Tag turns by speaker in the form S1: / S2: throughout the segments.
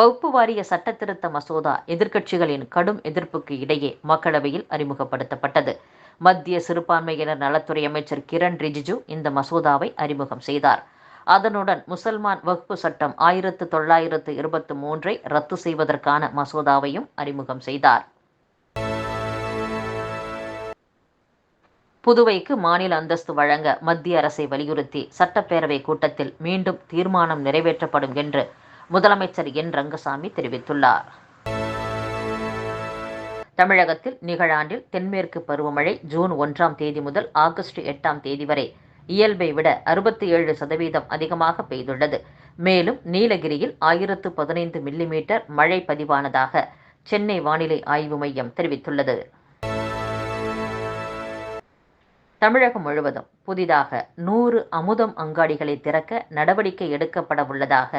S1: வகுப்பு வாரிய சட்டத்திருத்த மசோதா எதிர்க்கட்சிகளின் கடும் எதிர்ப்புக்கு இடையே மக்களவையில் அறிமுகப்படுத்தப்பட்டது மத்திய சிறுபான்மையினர் நலத்துறை அமைச்சர் கிரண் ரிஜிஜு இந்த மசோதாவை அறிமுகம் செய்தார் அதனுடன் முசல்மான் வகுப்பு சட்டம் ஆயிரத்து தொள்ளாயிரத்து இருபத்தி மூன்றை ரத்து செய்வதற்கான மசோதாவையும் அறிமுகம் செய்தார் புதுவைக்கு மாநில அந்தஸ்து வழங்க மத்திய அரசை வலியுறுத்தி சட்டப்பேரவை கூட்டத்தில் மீண்டும் தீர்மானம் நிறைவேற்றப்படும் என்று முதலமைச்சர் என் ரங்கசாமி தெரிவித்துள்ளார் தமிழகத்தில் நிகழாண்டில் தென்மேற்கு பருவமழை ஜூன் ஒன்றாம் தேதி முதல் ஆகஸ்ட் எட்டாம் தேதி வரை இயல்பை விட அறுபத்தி ஏழு சதவீதம் அதிகமாக பெய்துள்ளது மேலும் நீலகிரியில் ஆயிரத்து பதினைந்து மில்லிமீட்டர் மழை பதிவானதாக சென்னை வானிலை ஆய்வு மையம் தெரிவித்துள்ளது தமிழகம் முழுவதும் புதிதாக நூறு அமுதம் அங்காடிகளை திறக்க நடவடிக்கை எடுக்கப்பட உள்ளதாக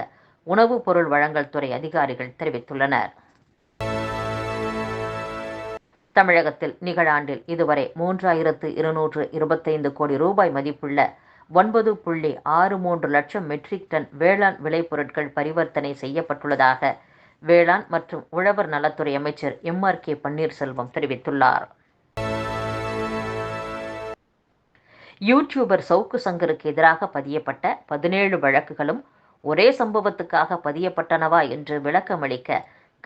S1: உணவு பொருள் வழங்கல் துறை அதிகாரிகள் தெரிவித்துள்ளனர் தமிழகத்தில் நிகழாண்டில் இதுவரை மூன்றாயிரத்து இருநூற்று இருபத்தைந்து கோடி ரூபாய் மதிப்புள்ள ஒன்பது புள்ளி ஆறு மூன்று லட்சம் மெட்ரிக் டன் வேளாண் விளைபொருட்கள் பரிவர்த்தனை செய்யப்பட்டுள்ளதாக வேளாண் மற்றும் உழவர் நலத்துறை அமைச்சர் எம் ஆர் கே பன்னீர்செல்வம் தெரிவித்துள்ளார் யூடியூபர் சவுக்கு சங்கருக்கு எதிராக பதியப்பட்ட பதினேழு வழக்குகளும் ஒரே சம்பவத்துக்காக பதியப்பட்டனவா என்று விளக்கமளிக்க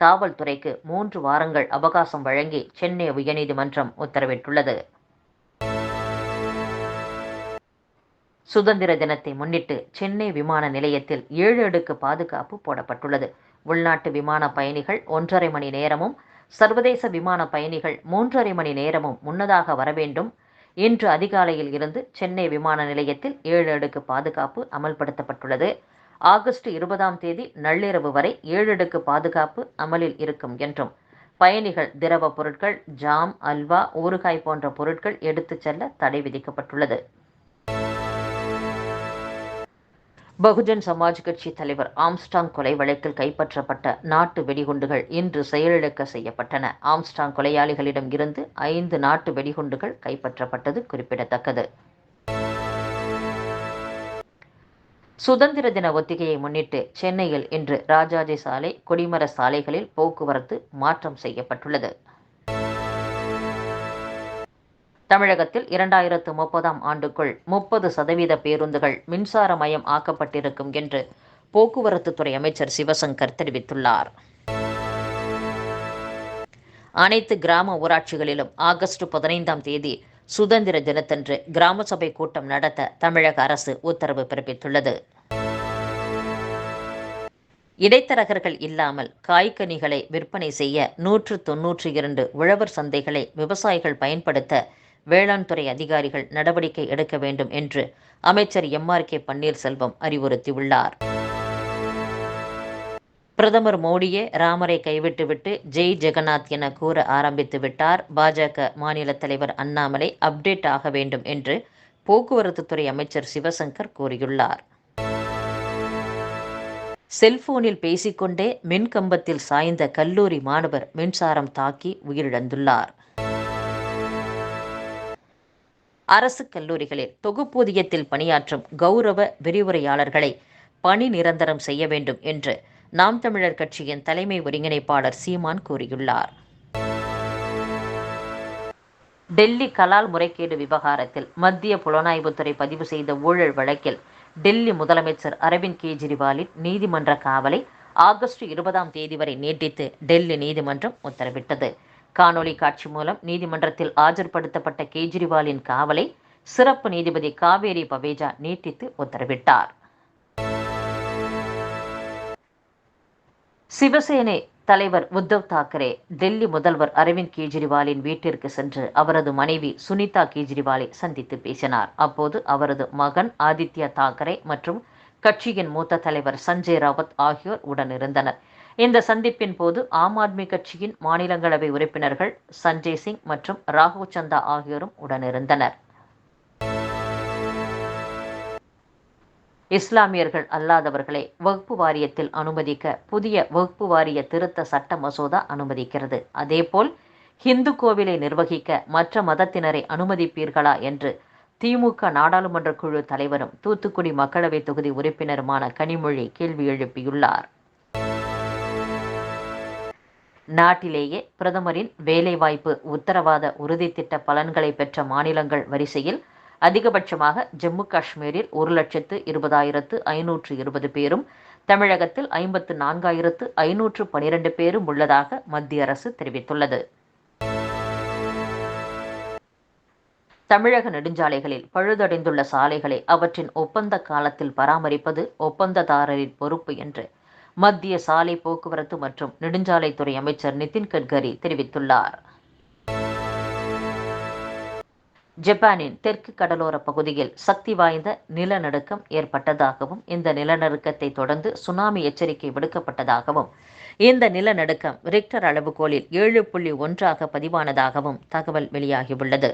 S1: காவல்துறைக்கு மூன்று வாரங்கள் அவகாசம் வழங்கி சென்னை உயர்நீதிமன்றம் உத்தரவிட்டுள்ளது சுதந்திர தினத்தை முன்னிட்டு சென்னை விமான நிலையத்தில் ஏழு அடுக்கு பாதுகாப்பு போடப்பட்டுள்ளது உள்நாட்டு விமான பயணிகள் ஒன்றரை மணி நேரமும் சர்வதேச விமான பயணிகள் மூன்றரை மணி நேரமும் முன்னதாக வர வேண்டும் இன்று அதிகாலையில் இருந்து சென்னை விமான நிலையத்தில் ஏழு அடுக்கு பாதுகாப்பு அமல்படுத்தப்பட்டுள்ளது ஆகஸ்ட் இருபதாம் தேதி நள்ளிரவு வரை ஏழடுக்கு பாதுகாப்பு அமலில் இருக்கும் என்றும் பயணிகள் திரவ பொருட்கள் ஜாம் அல்வா ஊறுகாய் போன்ற பொருட்கள் எடுத்துச் செல்ல தடை விதிக்கப்பட்டுள்ளது பகுஜன் சமாஜ் கட்சி தலைவர் ஆம்ஸ்டாங் கொலை வழக்கில் கைப்பற்றப்பட்ட நாட்டு வெடிகுண்டுகள் இன்று செயலிழக்க செய்யப்பட்டன ஆம்ஸ்டாங் கொலையாளிகளிடம் இருந்து ஐந்து நாட்டு வெடிகுண்டுகள் கைப்பற்றப்பட்டது குறிப்பிடத்தக்கது சுதந்திர தின ஒத்திகையை முன்னிட்டு சென்னையில் இன்று ராஜாஜி சாலை கொடிமர சாலைகளில் போக்குவரத்து மாற்றம் செய்யப்பட்டுள்ளது தமிழகத்தில் இரண்டாயிரத்து முப்பதாம் ஆண்டுக்குள் முப்பது சதவீத பேருந்துகள் மின்சாரமயம் ஆக்கப்பட்டிருக்கும் என்று போக்குவரத்துத்துறை அமைச்சர் சிவசங்கர் தெரிவித்துள்ளார் அனைத்து கிராம ஊராட்சிகளிலும் ஆகஸ்ட் பதினைந்தாம் தேதி சுதந்திர தினத்தன்று கிராம சபை கூட்டம் நடத்த தமிழக அரசு உத்தரவு பிறப்பித்துள்ளது இடைத்தரகர்கள் இல்லாமல் காய்கனிகளை விற்பனை செய்ய நூற்று தொன்னூற்றி இரண்டு உழவர் சந்தைகளை விவசாயிகள் பயன்படுத்த வேளாண் துறை அதிகாரிகள் நடவடிக்கை எடுக்க வேண்டும் என்று அமைச்சர் எம் ஆர் கே பன்னீர்செல்வம் அறிவுறுத்தியுள்ளார் பிரதமர் மோடியே ராமரை கைவிட்டுவிட்டு ஜெய் ஜெகநாத் என கூற ஆரம்பித்து விட்டார் பாஜக மாநில தலைவர் அண்ணாமலை அப்டேட் ஆக வேண்டும் என்று போக்குவரத்துத்துறை அமைச்சர் சிவசங்கர் கூறியுள்ளார் செல்போனில் பேசிக்கொண்டே மின்கம்பத்தில் சாய்ந்த கல்லூரி மாணவர் மின்சாரம் தாக்கி உயிரிழந்துள்ளார் அரசு கல்லூரிகளில் தொகுப்பூதியத்தில் பணியாற்றும் கௌரவ விரிவுரையாளர்களை பணி நிரந்தரம் செய்ய வேண்டும் என்று நாம் தமிழர் கட்சியின் தலைமை ஒருங்கிணைப்பாளர் சீமான் கூறியுள்ளார் டெல்லி கலால் முறைகேடு விவகாரத்தில் மத்திய புலனாய்வுத்துறை பதிவு செய்த ஊழல் வழக்கில் டெல்லி முதலமைச்சர் அரவிந்த் கெஜ்ரிவாலின் நீதிமன்ற காவலை ஆகஸ்ட் இருபதாம் தேதி வரை நீட்டித்து டெல்லி நீதிமன்றம் உத்தரவிட்டது காணொலி காட்சி மூலம் நீதிமன்றத்தில் ஆஜர்படுத்தப்பட்ட கெஜ்ரிவாலின் காவலை சிறப்பு நீதிபதி காவேரி பவேஜா நீட்டித்து உத்தரவிட்டார் சிவசேனை தலைவர் உத்தவ் தாக்கரே டெல்லி முதல்வர் அரவிந்த் கெஜ்ரிவாலின் வீட்டிற்கு சென்று அவரது மனைவி சுனிதா கெஜ்ரிவாலை சந்தித்து பேசினார் அப்போது அவரது மகன் ஆதித்யா தாக்கரே மற்றும் கட்சியின் மூத்த தலைவர் சஞ்சய் ராவத் ஆகியோர் உடனிருந்தனர் இந்த சந்திப்பின் போது ஆம் ஆத்மி கட்சியின் மாநிலங்களவை உறுப்பினர்கள் சஞ்சய் சிங் மற்றும் ராகுல் சந்தா ஆகியோரும் உடனிருந்தனர் இஸ்லாமியர்கள் அல்லாதவர்களை வகுப்பு வாரியத்தில் அனுமதிக்க புதிய வகுப்பு வாரிய திருத்த சட்ட மசோதா அனுமதிக்கிறது அதேபோல் ஹிந்து கோவிலை நிர்வகிக்க மற்ற மதத்தினரை அனுமதிப்பீர்களா என்று திமுக நாடாளுமன்ற குழு தலைவரும் தூத்துக்குடி மக்களவை தொகுதி உறுப்பினருமான கனிமொழி கேள்வி எழுப்பியுள்ளார் நாட்டிலேயே பிரதமரின் வேலைவாய்ப்பு உத்தரவாத உறுதி திட்ட பலன்களை பெற்ற மாநிலங்கள் வரிசையில் அதிகபட்சமாக ஜம்மு காஷ்மீரில் ஒரு லட்சத்து இருபதாயிரத்து ஐநூற்று இருபது பேரும் தமிழகத்தில் ஐம்பத்து நான்காயிரத்து ஐநூற்று பனிரெண்டு பேரும் உள்ளதாக மத்திய அரசு தெரிவித்துள்ளது தமிழக நெடுஞ்சாலைகளில் பழுதடைந்துள்ள சாலைகளை அவற்றின் ஒப்பந்த காலத்தில் பராமரிப்பது ஒப்பந்ததாரரின் பொறுப்பு என்று மத்திய சாலை போக்குவரத்து மற்றும் நெடுஞ்சாலைத்துறை அமைச்சர் நிதின் கட்கரி தெரிவித்துள்ளார் ஜப்பானின் தெற்கு கடலோர பகுதியில் சக்தி வாய்ந்த நிலநடுக்கம் ஏற்பட்டதாகவும் இந்த நிலநடுக்கத்தை தொடர்ந்து சுனாமி எச்சரிக்கை விடுக்கப்பட்டதாகவும் இந்த நிலநடுக்கம் ரிக்டர் அளவுகோலில் ஏழு புள்ளி ஒன்றாக பதிவானதாகவும் தகவல் வெளியாகியுள்ளது